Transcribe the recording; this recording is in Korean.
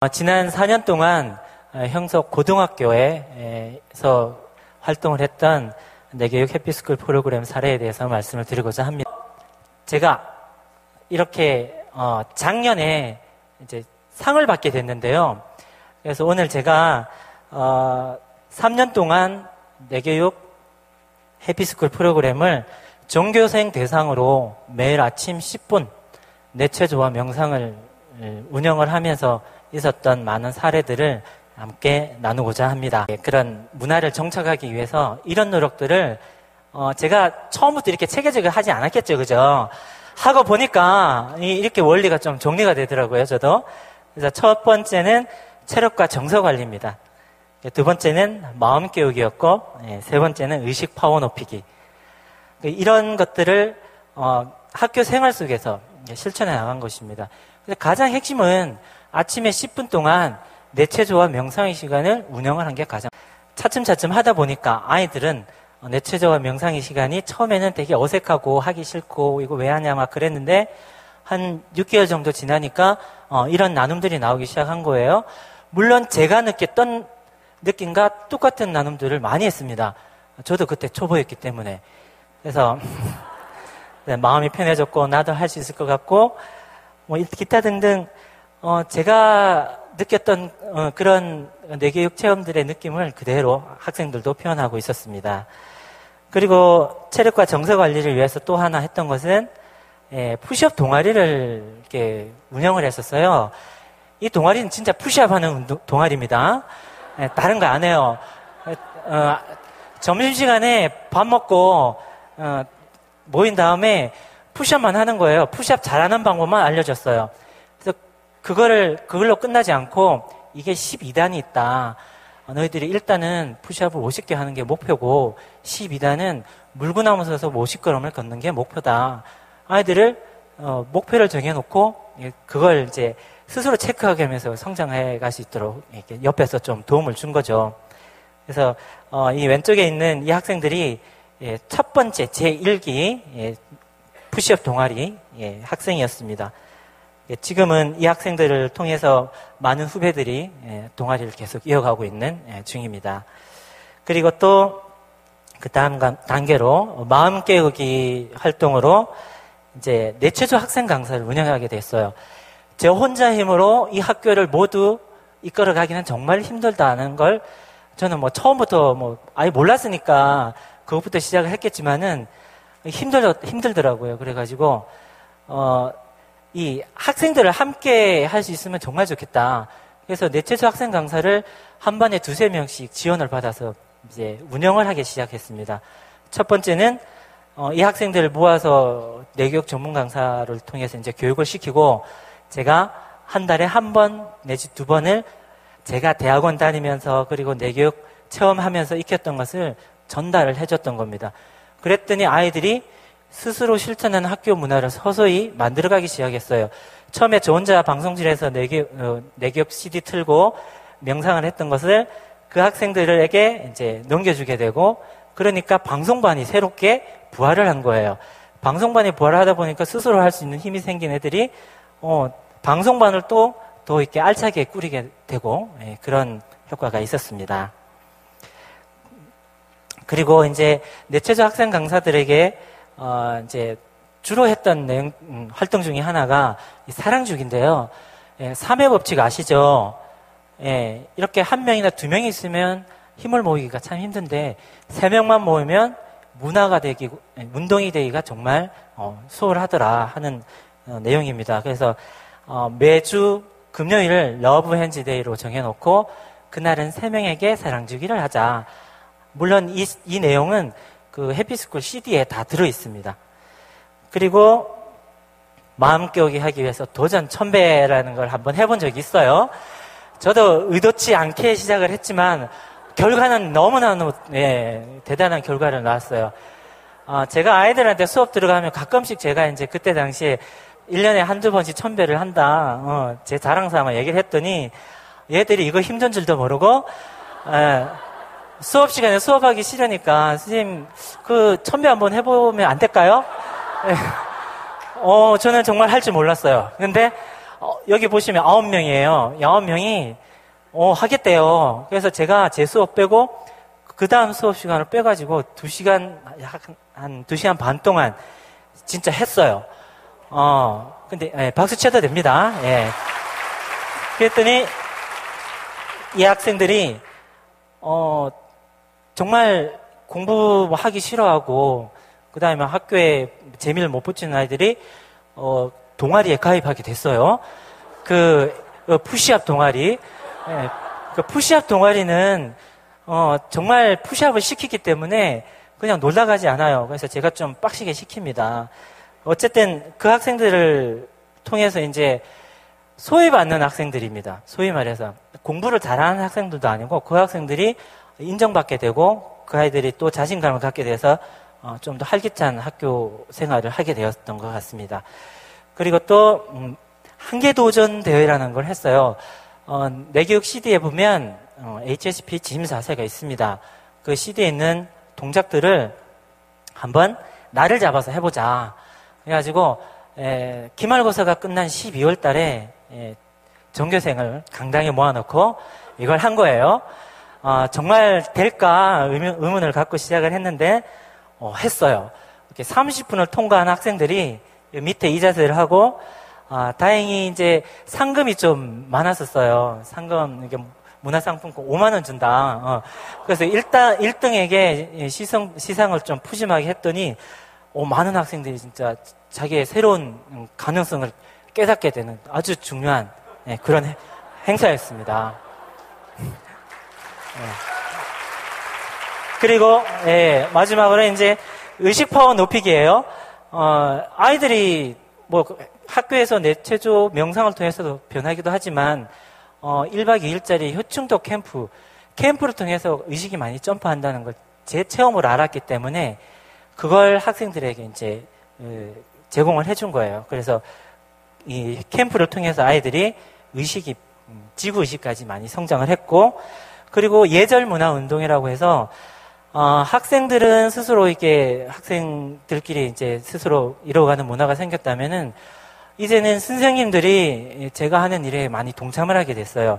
어, 지난 4년 동안 어, 형석 고등학교에서 활동을 했던 내교육 해피스쿨 프로그램 사례에 대해서 말씀을 드리고자 합니다. 제가 이렇게 어, 작년에 이제 상을 받게 됐는데요. 그래서 오늘 제가 3년 동안 내교육 해피스쿨 프로그램을 종교생 대상으로 매일 아침 10분 내체조와 명상을 운영을 하면서 있었던 많은 사례들을 함께 나누고자 합니다. 예, 그런 문화를 정착하기 위해서 이런 노력들을 어 제가 처음부터 이렇게 체계적으로 하지 않았겠죠, 그죠? 하고 보니까 이렇게 원리가 좀 정리가 되더라고요, 저도. 그래서 첫 번째는 체력과 정서 관리입니다. 예, 두 번째는 마음 교육이었고, 예, 세 번째는 의식 파워 높이기. 그 이런 것들을 어 학교 생활 속에서 실천해 나간 것입니다. 가장 핵심은 아침에 10분 동안 내 체조와 명상의 시간을 운영을 한 게 가장 차츰차츰 하다 보니까 아이들은 내 체조와 명상의 시간이 처음에는 되게 어색하고 하기 싫고 이거 왜 하냐 막 그랬는데 한 6개월 정도 지나니까 어, 이런 나눔들이 나오기 시작한 거예요. 물론 제가 느꼈던 느낌과 똑같은 나눔들을 많이 했습니다. 저도 그때 초보였기 때문에 그래서 네, 마음이 편해졌고 나도 할 수 있을 것 같고 뭐 기타 등등 어, 제가 느꼈던 어, 그런 뇌교육 체험들의 느낌을 그대로 학생들도 표현하고 있었습니다. 그리고 체력과 정서 관리를 위해서 또 하나 했던 것은 예, 푸시업 동아리를 이렇게 운영을 했었어요. 이 동아리는 진짜 푸시업 하는 운동, 동아리입니다. 예, 다른 거 안 해요. 어, 점심시간에 밥 먹고 어, 모인 다음에 푸시업만 하는 거예요. 푸시업 잘하는 방법만 알려줬어요. 그거를, 그걸로 끝나지 않고 이게 12단이 있다. 너희들이 일단은 푸시업을 50개 하는 게 목표고 12단은 물구나무 서서 50걸음을 걷는 게 목표다. 아이들을 어, 목표를 정해놓고 그걸 이제 스스로 체크하게 하면서 성장해 갈 수 있도록 이렇게 옆에서 좀 도움을 준 거죠. 그래서 어, 이 왼쪽에 있는 이 학생들이 예, 첫 번째 제1기 예, 푸시업 동아리 예, 학생이었습니다. 예, 지금은 이 학생들을 통해서 많은 후배들이 예, 동아리를 계속 이어가고 있는 예, 중입니다. 그리고 또 그 다음 단계로 마음 깨우기 활동으로 이제 내체조 학생 강사를 운영하게 됐어요. 제 혼자 힘으로 이 학교를 모두 이끌어 가기는 정말 힘들다는 걸 저는 뭐 처음부터 뭐 아예 몰랐으니까 그것부터 시작을 했겠지만은 힘들 힘들더라고요. 그래가지고 어 이 학생들을 함께 할 수 있으면 정말 좋겠다. 그래서 내체수 학생 강사를 한 반에 두세 명씩 지원을 받아서 이제 운영을 하기 시작했습니다. 첫 번째는 어, 이 학생들을 모아서 내교육 전문 강사를 통해서 이제 교육을 시키고 제가 한 달에 한 번 내지 두 번을 제가 대학원 다니면서 그리고 내교육 체험하면서 익혔던 것을 전달을 해줬던 겁니다. 그랬더니 아이들이 스스로 실천하는 학교 문화를 서서히 만들어가기 시작했어요. 처음에 저 혼자 방송실에서 내기, 어, 내기업 CD 틀고 명상을 했던 것을 그 학생들에게 이제 넘겨주게 되고 그러니까 방송반이 새롭게 부활을 한 거예요. 방송반이 부활을 하다 보니까 스스로 할 수 있는 힘이 생긴 애들이 어, 방송반을 또 더 이렇게 알차게 꾸리게 되고 예, 그런 효과가 있었습니다. 그리고 이제 내체조 학생 강사들에게 어, 이제 주로 했던 내용, 음, 활동 중에 하나가 사랑주기인데요. 예, 3회 법칙 아시죠? 예, 이렇게 한 명이나 두 명이 있으면 힘을 모으기가 참 힘든데 세 명만 모이면 문화가 되기, 예, 운동이 되기가 정말 어, 수월하더라 하는 어, 내용입니다. 그래서 어, 매주 금요일을 러브 핸즈 데이로 정해놓고 그날은 세 명에게 사랑 주기를 하자. 물론 이, 이 내용은 그 해피스쿨 CD에 다 들어 있습니다. 그리고 마음 깨우기 하기 위해서 도전 천배라는 걸 한번 해본 적이 있어요. 저도 의도치 않게 시작을 했지만 결과는 너무나 예, 대단한 결과를 낳았어요. 어, 제가 아이들한테 수업 들어가면 가끔씩 제가 이제 그때 당시에 1년에 한두 번씩 천배를 한다. 어, 제 자랑 삼아 얘기를 했더니 얘들이 이거 힘든 줄도 모르고 예, 수업 시간에 수업하기 싫으니까 선생님 그 천배 한번 해보면 안 될까요? 네. 어 저는 정말 할 줄 몰랐어요. 근데 어, 여기 보시면 아홉 명이에요. 아홉 명이 어, 하겠대요. 그래서 제가 제 수업 빼고 그 다음 수업 시간을 빼가지고 두 시간 한두 시간 반 동안 진짜 했어요. 어, 근데 예, 박수 쳐도 됩니다. 예. 그랬더니 이 학생들이 어, 정말 공부하기 싫어하고 그 다음에 학교에 재미를 못 붙이는 아이들이 어, 동아리에 가입하게 됐어요. 그 어, 푸시업 동아리. 예, 그 푸시업 동아리는 어, 정말 푸시업을 시키기 때문에 그냥 놀다 가지 않아요. 그래서 제가 좀 빡시게 시킵니다. 어쨌든 그 학생들을 통해서 이제 소외받는 학생들입니다. 소위 말해서 공부를 잘하는 학생들도 아니고 그 학생들이 인정받게 되고 그 아이들이 또 자신감을 갖게 돼서 어, 좀 더 활기찬 학교 생활을 하게 되었던 것 같습니다. 그리고 또 음, 한계 도전 대회라는 걸 했어요. 어, 내 교육 CD에 보면 어, HSP 지임사세가 있습니다. 그 CD에 있는 동작들을 한번 날을 잡아서 해보자. 그래가지고 에, 기말고사가 끝난 12월 달에 에, 전교생을 강당에 모아놓고 이걸 한 거예요. 어, 정말 될까 의문, 의문 을 갖고 시작을 했는데 어, 했어요. 이렇게 30분을 통과한 학생들이 밑에 이 자세를 하고 아, 다행히 이제 상금이 좀 많았었어요. 상금 이게 문화상품권 5만 원 준다. 어. 그래서 일단 1등에게 시상 시상을 좀 푸짐하게 했더니 오, 많은 학생들이 진짜 자기의 새로운 가능성을 깨닫게 되는 아주 중요한 예, 그런 해, 행사였습니다. 예. 그리고 예, 마지막으로 이제 의식 파워 높이기예요. 어, 아이들이 뭐 학교에서 내체조 명상을 통해서도 변하기도 하지만 어, 1박 2일짜리 효충도 캠프 캠프를 통해서 의식이 많이 점프한다는 걸 제 체험으로 알았기 때문에 그걸 학생들에게 이제 그, 제공을 해준 거예요. 그래서 이 캠프를 통해서 아이들이 의식이 음, 지구 의식까지 많이 성장을 했고 그리고 예절 문화 운동이라고 해서 어, 학생들은 스스로 이게 학생들끼리 이제 스스로 이루어가는 문화가 생겼다면은 이제는 선생님들이 제가 하는 일에 많이 동참을 하게 됐어요.